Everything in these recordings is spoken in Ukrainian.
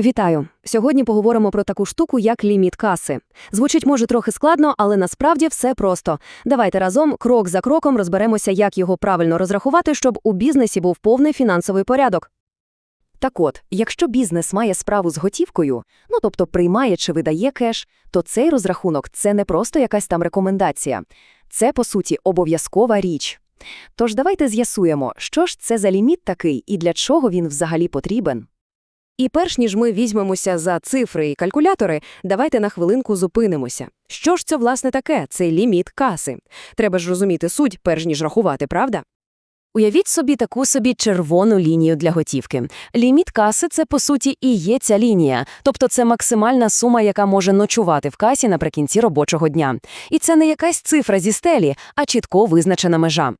Вітаю! Сьогодні поговоримо про таку штуку, як ліміт каси. Звучить може трохи складно, але насправді все просто. Давайте разом, крок за кроком, розберемося, як його правильно розрахувати, щоб у бізнесі був повний фінансовий порядок. Так от, якщо бізнес має справу з готівкою, ну тобто приймає чи видає кеш, то цей розрахунок це не просто якась там рекомендація, це по суті обов'язкова річ. Тож давайте з'ясуємо, що ж це за ліміт такий і для чого він взагалі потрібен. І перш ніж ми візьмемося за цифри і калькулятори, давайте на хвилинку зупинимося. Що ж це власне таке, цей ліміт каси? Треба ж розуміти суть, перш ніж рахувати, правда? Уявіть собі таку собі червону лінію для готівки. Ліміт каси це по суті і є ця лінія, тобто це максимальна сума, яка може ночувати в касі наприкінці робочого дня. І це не якась цифра зі стелі, а чітко визначена межа.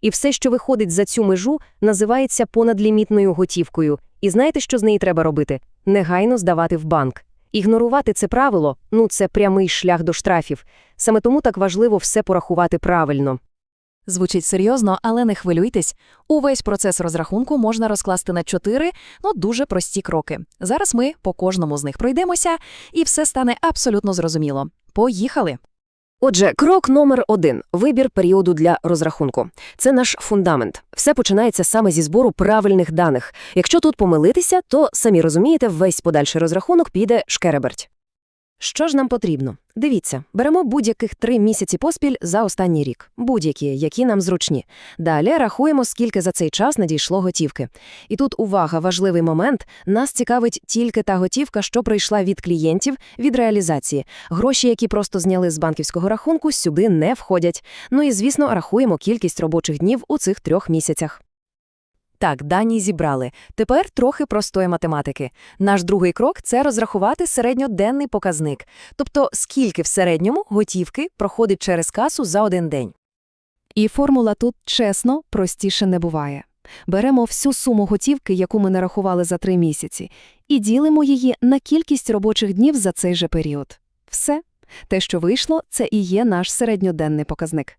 І все, що виходить за цю межу, називається понадлімітною готівкою. І знаєте, що з неї треба робити? Негайно здавати в банк. Ігнорувати це правило – ну це прямий шлях до штрафів. Саме тому так важливо все порахувати правильно. Звучить серйозно, але не хвилюйтесь. Увесь процес розрахунку можна розкласти на чотири, ну дуже прості кроки. Зараз ми по кожному з них пройдемося, і все стане абсолютно зрозуміло. Поїхали! Отже, крок номер один – вибір періоду для розрахунку. Це наш фундамент. Все починається саме зі збору правильних даних. Якщо тут помилитися, то, самі розумієте, весь подальший розрахунок піде шкереберть. Що ж нам потрібно? Дивіться, беремо будь-яких три місяці поспіль за останній рік. Будь-які, які нам зручні. Далі рахуємо, скільки за цей час надійшло готівки. І тут увага, важливий момент. Нас цікавить тільки та готівка, що прийшла від клієнтів, від реалізації. Гроші, які просто зняли з банківського рахунку, сюди не входять. Ну і, звісно, рахуємо кількість робочих днів у цих трьох місяцях. Так, дані зібрали. Тепер трохи простої математики. Наш другий крок – це розрахувати середньоденний показник, тобто скільки в середньому готівки проходить через касу за один день. І формула тут, чесно, простіше не буває. Беремо всю суму готівки, яку ми нарахували за три місяці, і ділимо її на кількість робочих днів за цей же період. Все. Те, що вийшло, це і є наш середньоденний показник.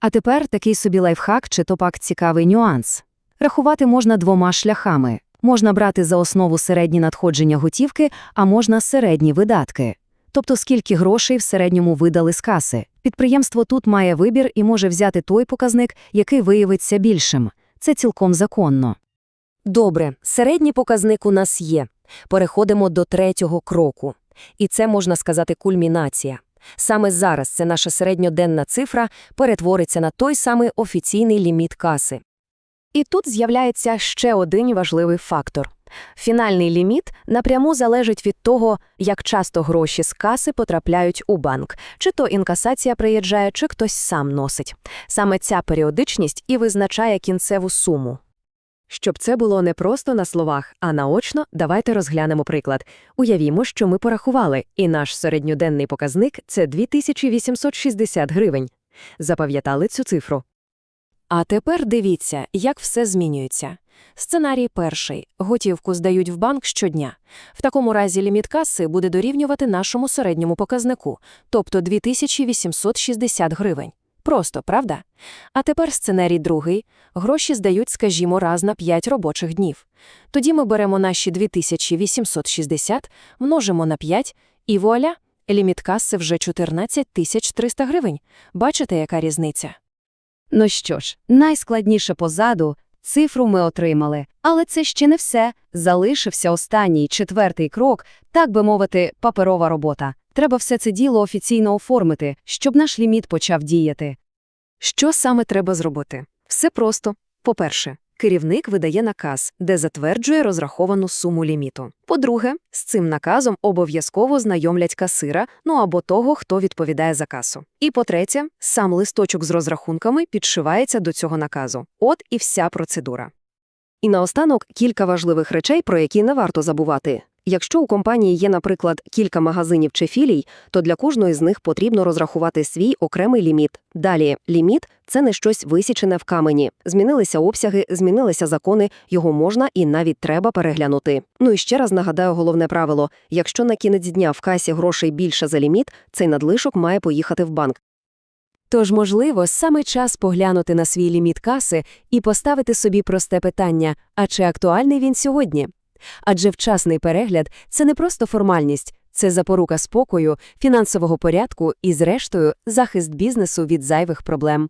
А тепер такий собі лайфхак чи то пак цікавий нюанс. Рахувати можна двома шляхами. Можна брати за основу середні надходження готівки, а можна середні видатки. Тобто скільки грошей в середньому видали з каси. Підприємство тут має вибір і може взяти той показник, який виявиться більшим. Це цілком законно. Добре, середній показник у нас є. Переходимо до третього кроку. І це, можна сказати, кульмінація. Саме зараз це наша середньоденна цифра перетвориться на той самий офіційний ліміт каси. І тут з'являється ще один важливий фактор. Фінальний ліміт напряму залежить від того, як часто гроші з каси потрапляють у банк, чи то інкасація приїжджає, чи хтось сам носить. Саме ця періодичність і визначає кінцеву суму. Щоб це було не просто на словах, а наочно, давайте розглянемо приклад. Уявімо, що ми порахували, і наш середньоденний показник – це 2860 гривень. Запам'ятали цю цифру? А тепер дивіться, як все змінюється. Сценарій перший. Готівку здають в банк щодня. В такому разі ліміт каси буде дорівнювати нашому середньому показнику, тобто 2860 гривень. Просто, правда? А тепер сценарій другий. Гроші здають, скажімо, раз на 5 робочих днів. Тоді ми беремо наші 2860, множимо на 5, і вуаля, ліміт каси вже 14 300 гривень. Бачите, яка різниця? Ну що ж, найскладніше позаду цифру ми отримали. Але це ще не все. Залишився останній четвертий крок, так би мовити, паперова робота. Треба все це діло офіційно оформити, щоб наш ліміт почав діяти. Що саме треба зробити? Все просто. По-перше, керівник видає наказ, де затверджує розраховану суму ліміту. По-друге, з цим наказом обов'язково знайомлять касира, ну або того, хто відповідає за касу. І по-третє, сам листочок з розрахунками підшивається до цього наказу. От і вся процедура. І наостанок кілька важливих речей, про які не варто забувати. Якщо у компанії є, наприклад, кілька магазинів чи філій, то для кожної з них потрібно розрахувати свій окремий ліміт. Далі, ліміт це не щось висічене в камені. Змінилися обсяги, змінилися закони, його можна і навіть треба переглянути. Ну і ще раз нагадаю головне правило: якщо на кінець дня в касі грошей більше за ліміт, цей надлишок має поїхати в банк. Тож, можливо, саме час поглянути на свій ліміт каси і поставити собі просте питання: а чи актуальний він сьогодні? Адже вчасний перегляд – це не просто формальність, це запорука спокою, фінансового порядку і, зрештою, захист бізнесу від зайвих проблем.